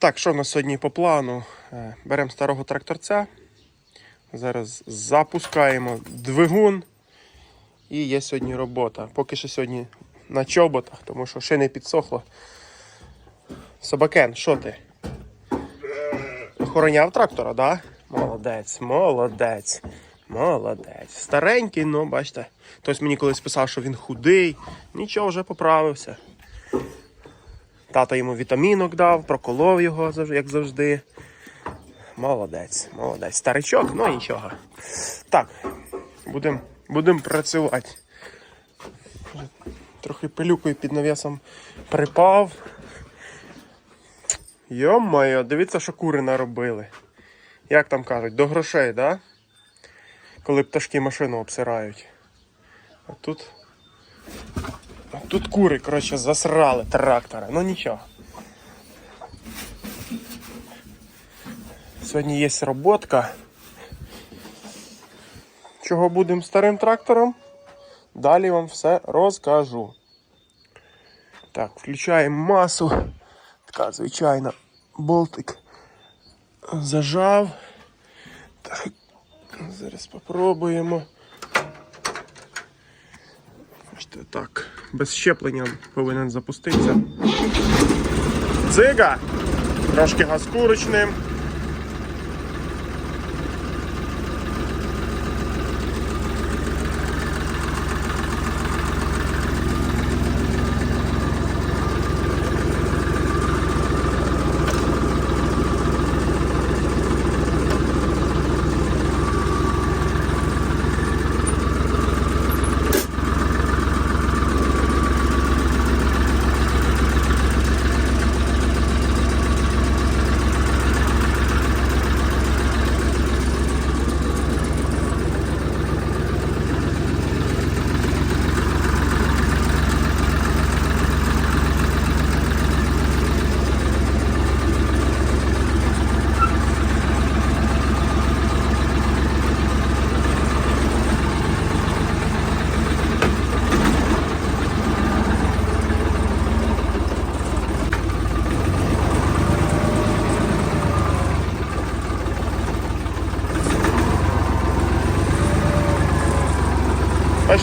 Так, що в нас сьогодні по плану? Е, Беремо старого тракторця. Зараз запускаємо двигун. І є сьогодні робота. Поки що сьогодні на чоботах, тому що ще не підсохло. Собакен, що ти? Охороняв трактора, да? Молодець, молодець, молодець. Старенький, ну бачите. Хтось мені колись писав, що він худий. Нічого, вже поправився. Тато йому вітамінок дав, проколов його, як завжди. Молодець, молодець. Старичок, ну нічого. Так, будемо будем працювати. Трохи пилюкою під навісом припав. Йо-моє, дивіться, що кури наробили. Як там кажуть, до грошей, да? Коли пташки машину обсирають. А тут. Тут кури, коротше, засрали трактора. Ну нічого. Сьогодні є роботка. Чого будемо старим трактором? Далі вам все розкажу. Так, включаємо масу. Така звичайна болтик зажав. Так, зараз спробуємо. Так, без щеплення повинен запуститися. Дзига! Трошки газкурочним.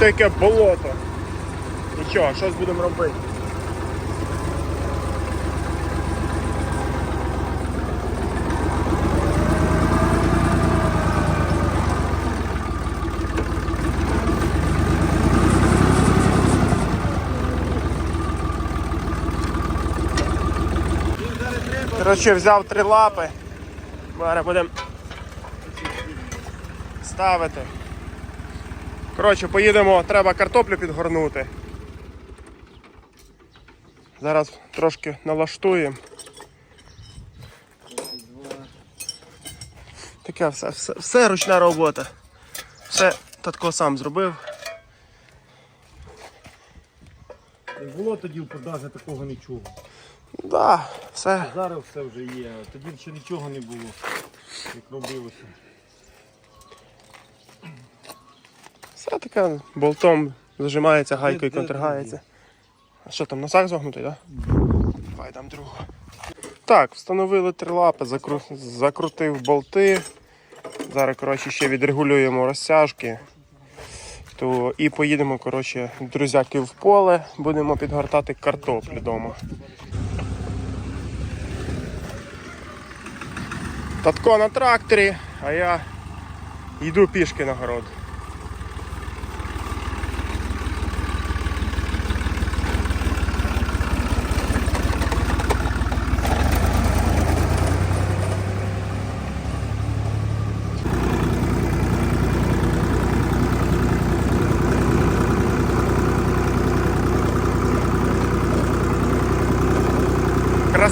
Бачите, яке болото. Нічого, щось будемо робити. Коротше, взяв три лапи. Зараз будемо ставити. Коротше, поїдемо, треба картоплю підгорнути. Зараз трошки налаштуємо. Таке все, все, все ручна робота. Все татко сам зробив. Як було тоді в продажі такого нічого. Да, все. Зараз все вже є. Тоді ще нічого не було, як робилося. Все таке болтом зажимається, гайкою контргається. А що там, носак загнутий, так? Да? Давай дам другу. Так, встановили три лапи, закру... закрутив болти. Зараз, коротше, ще відрегулюємо розтяжки. То... І поїдемо, коротше, друзяки в поле, будемо підгортати картоплю вдома. Татко на тракторі, а я йду пішки на город.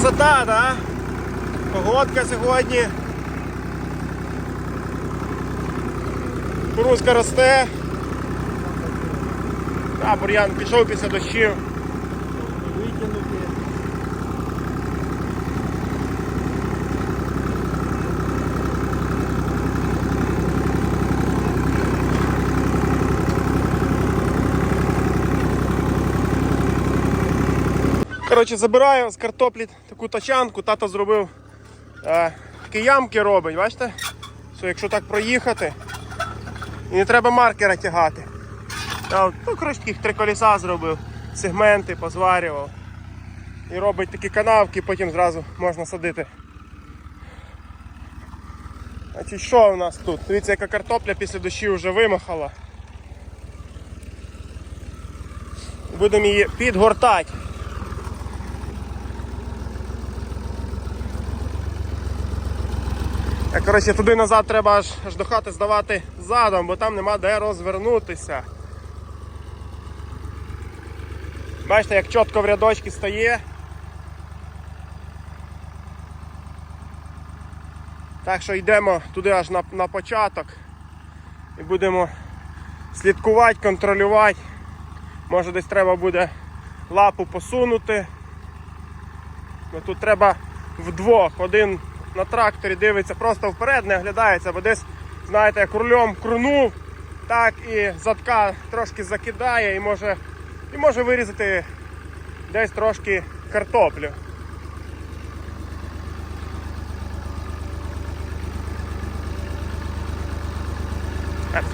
Красота, да? Погодка сьогодні. Кукурузка росте. А, бур'ян пішов після дощів. Коротше, забираю з картоплі таку тачанку, тато зробив е, такі ямки робить, бачите? Що якщо так проїхати, і не треба маркера тягати. Я, ну, коротше, таких три коліса зробив, сегменти позварював. І робить такі канавки, потім зразу можна садити. Значить, що у нас тут? Дивіться, яка картопля після дощі вже вимахала. Будемо її підгортати. Коротше, туди назад треба аж, аж до хати здавати задом, бо там нема де розвернутися. Бачите, як чітко в рядочки стає. Так що йдемо туди аж на, на початок і будемо слідкувати, контролювати. Може десь треба буде лапу посунути. Ну, тут треба вдвох. Один на тракторі дивиться просто вперед, не оглядається, бо десь, знаєте, як рулем крунув, так і задка трошки закидає і може, і може вирізати десь трошки картоплю.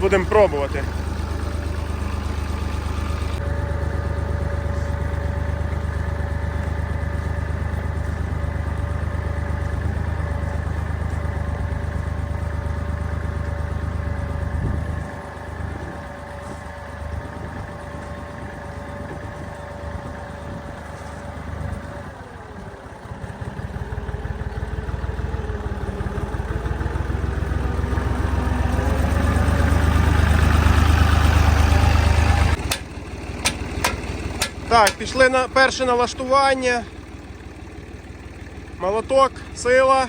Будемо пробувати. Так, пішли на перше налаштування. Молоток, сила.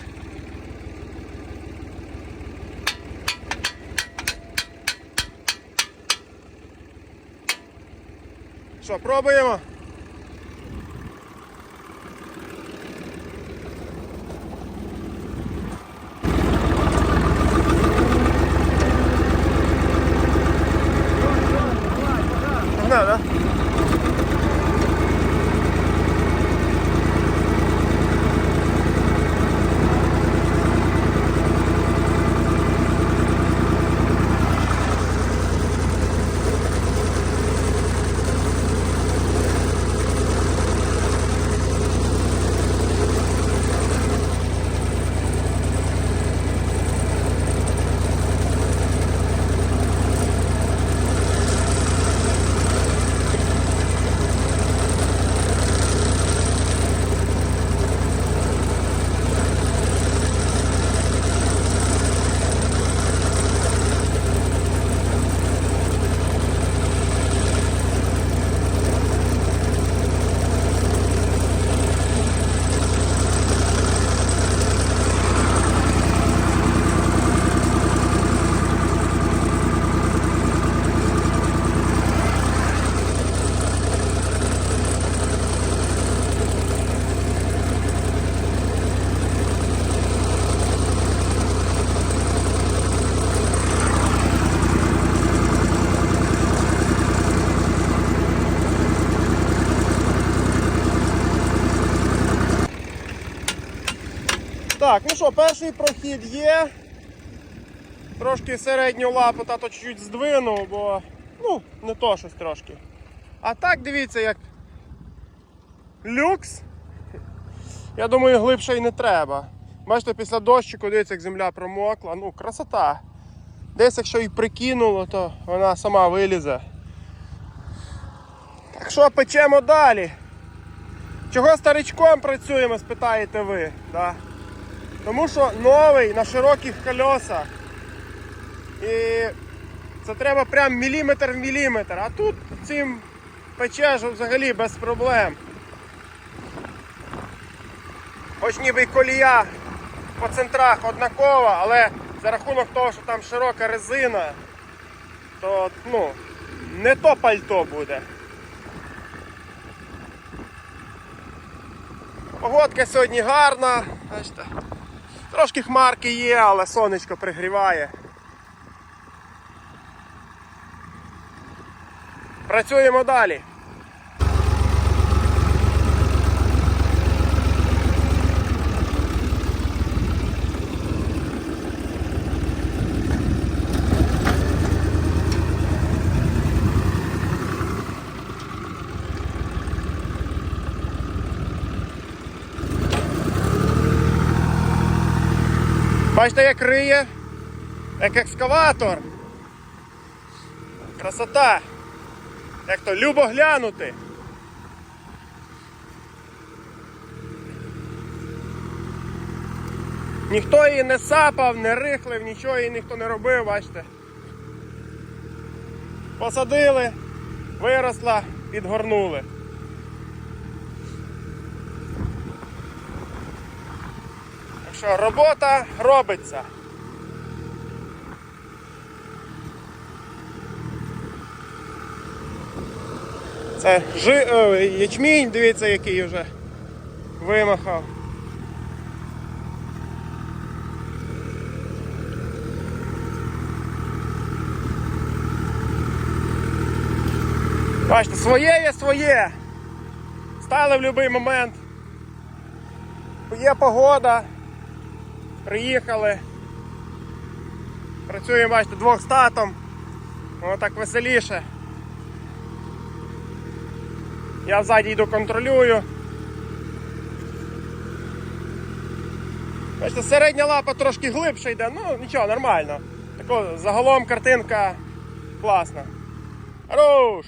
Що, пробуємо? Погнали, да? Так, ну що, перший прохід є. Трошки середню лапу тато чуть-чуть здвинув, бо ну, не то щось трошки. А так дивіться, як люкс. Я думаю, глибше й не треба. Бачите, після дощику, дивіться, як земля промокла. Ну, красота. Десь якщо і прикинуло, то вона сама вилізе. Так що печемо далі. Чого старичком працюємо, спитаєте ви. Да? Тому що новий на широких колесах. І це треба прям міліметр в міліметр. А тут цим печеш взагалі без проблем. Хоч ніби й колія по центрах однакова, але за рахунок того, що там широка резина, то ну, не то пальто буде. Погодка сьогодні гарна. Бачите. Трошки хмарки є, але сонечко пригріває. Працюємо далі. Бачите, як риє, як екскаватор. Красота. Як то любо глянути. Ніхто її не сапав, не рихлив, нічого їй ніхто не робив, бачите. Посадили, виросла, підгорнули. Що робота робиться. Це жи... о, ячмінь, дивіться, який вже вимахав. Бачите, своє є своє. Стали в будь-який момент. Є погода. Приїхали. Працюємо, бачите, двох статом. Воно так веселіше. Я ззаді йду контролюю. Бачите, середня лапа трошки глибше йде, ну нічого, нормально. Тако, загалом картинка класна. Хорош!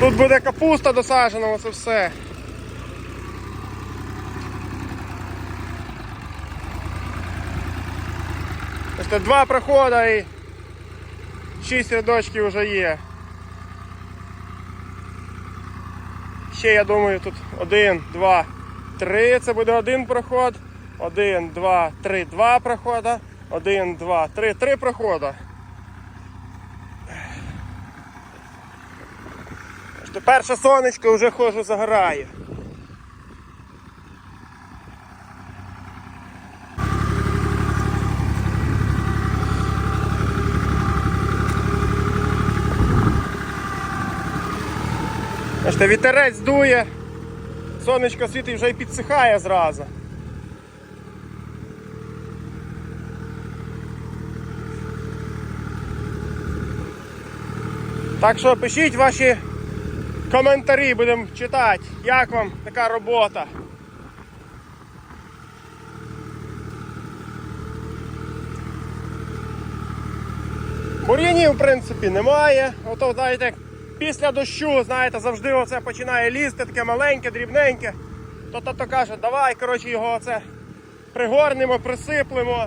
Тут буде капуста досаджена, оце все. Ось два проходи і шість рядочків вже є. Ще я думаю тут один, два, три. Це буде один проход. Один, два, три, два прохода. Один, два, три, три прохода. Перше сонечко вже ходжу загорає. Бачите, вітерець дує, сонечко світить вже й підсихає зразу. Так що пишіть ваші коментарі, будемо читати, як вам така робота. Бур'янів, в принципі, немає. Ото, знаєте, після дощу, знаєте, завжди оце починає лізти, таке маленьке, дрібненьке. То тато каже, давай, коротше, його оце пригорнемо, присиплемо,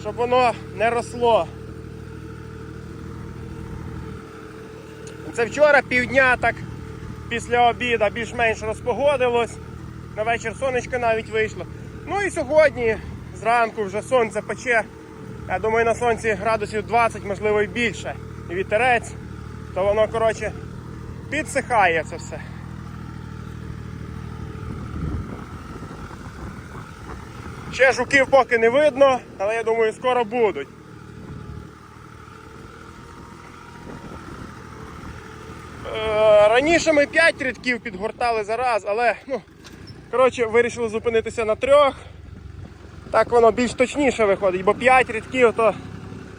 щоб воно не росло. Це вчора півдня так після обіду більш-менш розпогодилось. На вечір сонечко навіть вийшло. Ну і сьогодні зранку вже сонце пече. Я думаю, на сонці градусів 20, можливо і більше. І вітерець, то воно, коротше, підсихає це все. Ще жуків поки не видно, але я думаю, скоро будуть. Раніше ми 5 рядків підгортали за раз, але ну, коротше, вирішили зупинитися на трьох. Так воно більш точніше виходить, бо 5 рядків то,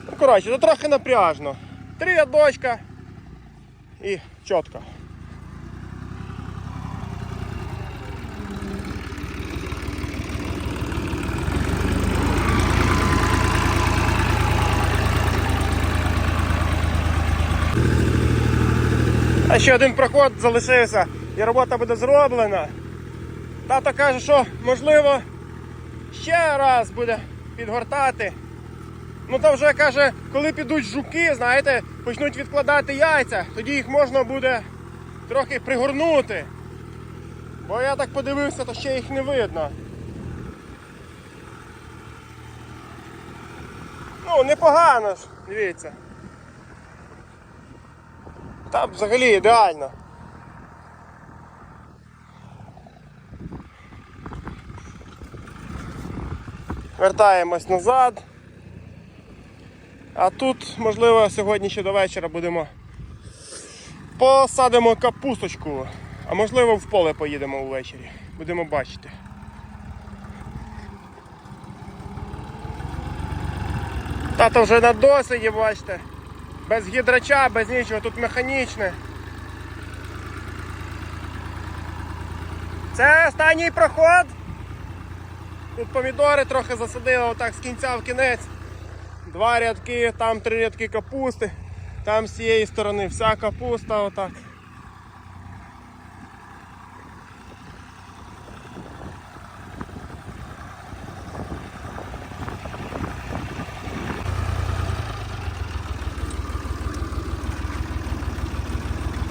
ну, коротше, то трохи напряжно. Три рядочка і чітко. Ще один проход залишився і робота буде зроблена. Тато каже, що можливо ще раз буде підгортати. Ну то вже каже, коли підуть жуки, знаєте, почнуть відкладати яйця, тоді їх можна буде трохи пригорнути. Бо я так подивився, то ще їх не видно. Ну, непогано ж, дивіться. Там взагалі ідеально. Вертаємось назад. А тут, можливо, сьогодні ще до вечора будемо посадимо капусточку, а можливо в поле поїдемо ввечері. Будемо бачити. Тато вже на досвіді, бачите. Без гідрача, без нічого, тут механічне. Це останній проход. Тут помідори трохи засадили отак з кінця в кінець. Два рядки, там три рядки капусти, там з цієї сторони вся капуста отак.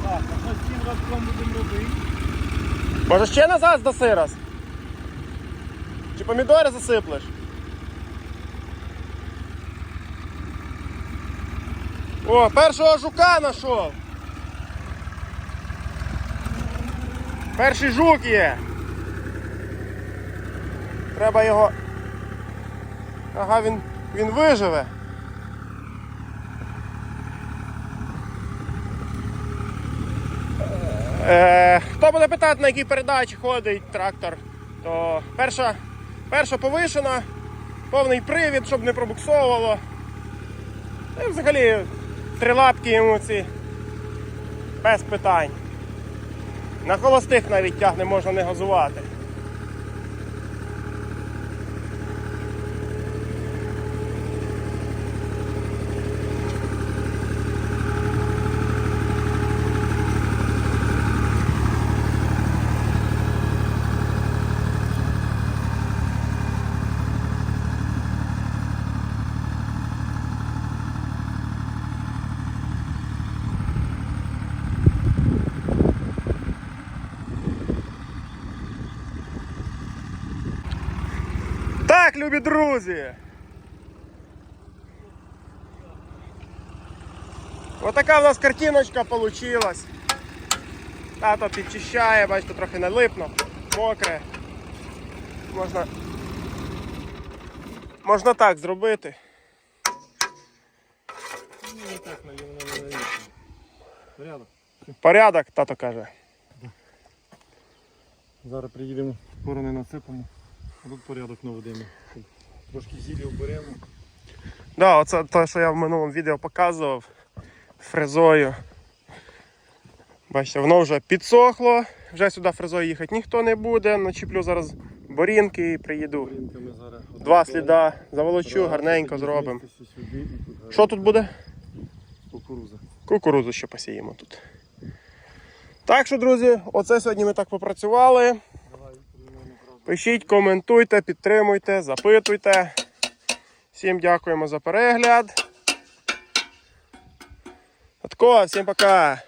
Так, а що з цим радком будемо робити? Може ще назад здаси раз? Чи помідори засиплеш? О, першого жука знайшов. Перший жук є. Треба його. Ага, він, він виживе. Е, хто буде питати, на якій передачі ходить трактор, то перша, перша повишена, повний привід, щоб не пробуксовувало. І взагалі три лапки йому ці без питань. На холостих навіть тягне можна не газувати. Любі друзі. Отака в нас картиночка получилась. Тато підчищає, бачите, трохи налипно, мокре. Можна. Можна так зробити. Порядок. Порядок, тато каже. Зараз приїдемо, борони насипемо, а тут порядок наведемо. Трошки зілля вберемо. Да, оце те, що я в минулому відео показував фрезою. Бачите, воно вже підсохло, вже сюди фрезою їхати ніхто не буде. Начіплю зараз борінки і приїду. Два сліда заволочу, гарненько зробимо. Що тут буде? Кукуруза. Кукурудзу ще посіємо тут. Так що, друзі, оце сьогодні ми так попрацювали. Пишіть, коментуйте, підтримуйте, запитуйте. Всім дякуємо за перегляд. Отко, всім пока!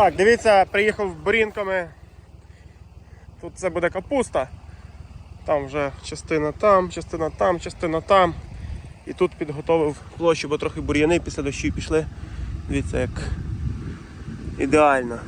Так, дивіться, приїхав бурінками. Тут це буде капуста. Там вже частина там, частина там, частина там. І тут підготовив площу, бо трохи бур'яни після дощу пішли. Дивіться, як ідеально.